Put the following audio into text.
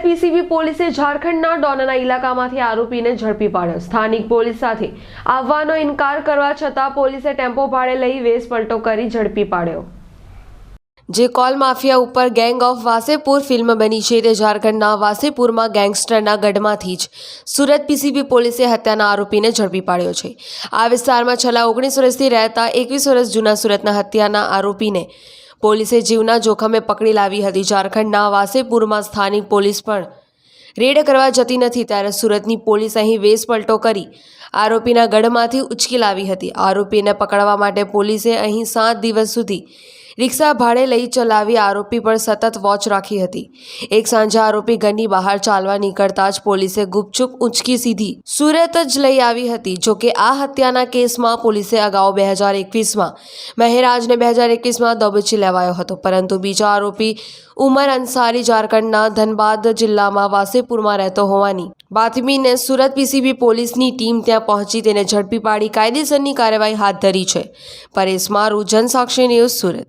PCB પોલીસે ઝારખંડના ડોનના ઇલાકામાંથી આરોપીને ઝડપી પાડ્યો. સ્થાનિક પોલીસ સાથે આવવાનો ઇનકાર કરવા છતાં પોલીસે ટેમ્પો ભાડે લઈ વેશ પલટો કરી ઝડપી પાડ્યો. જે કોલ માફિયા ઉપર ગેંગ ઓફ વાસેપુર ફિલ્મ બની છે તે ઝારખંડના વાસેપુરમાં ગેંગસ્ટરના ગઢમાંથી જ સુરત પીસીબી પોલીસે હત્યાના આરોપીને ઝડપી પાડ્યો છે. આ વિસ્તારમાં છેલ્લા ઓગણીસ વર્ષથી રહેતા એકવીસ વર્ષ જૂના સુરતના હત્યાના આરોપીને પોલીસે જીવના જોખમે પકડી લાવી હતી. ઝારખંડના વાસેપુરમાં સ્થાનિક પોલીસ પણ રેડ કરવા જતી નથી. ત્યારે સુરતની પોલીસ અહીં વેશપલટો કરી આરોપીના ગઢમાંથી ઉચકી લાવી હતી. આરોપીને પકડવા માટે પોલીસે અહીં સાત દિવસ સુધી રિક્ષા ભાડે લઈ ચલાવી આરોપી પર સતત વોચ રાખી હતી. એક સાંજે આરોપી ઘરની બહાર ચાલવા નીકળતા જ પોલીસે ગુપચુપ ઉંચકી સીધી સુરત જ લઈ આવી હતી જોકે આ હત્યાના કેસમાં પોલીસે અગાઉ બે હજાર એકવીસમાં મહેરાજને બે હજાર એકવીસમાં દબચી લેવાયો હતો. પરંતુ બીજો આરોપી ઉમર અંસારી ઝારખંડના ધનબાદ જિલ્લામાં વાસેપુરમાં રહેતો હોવાની બાતમીને સુરત પીસીબી પોલીસની ટીમ ત્યાં પહોંચી તેને ઝડપી પાડી કાયદેસરની કાર્યવાહી હાથ ધરી છે. પરેશ મારું જનસાક્ષી ન્યૂઝ સુરત.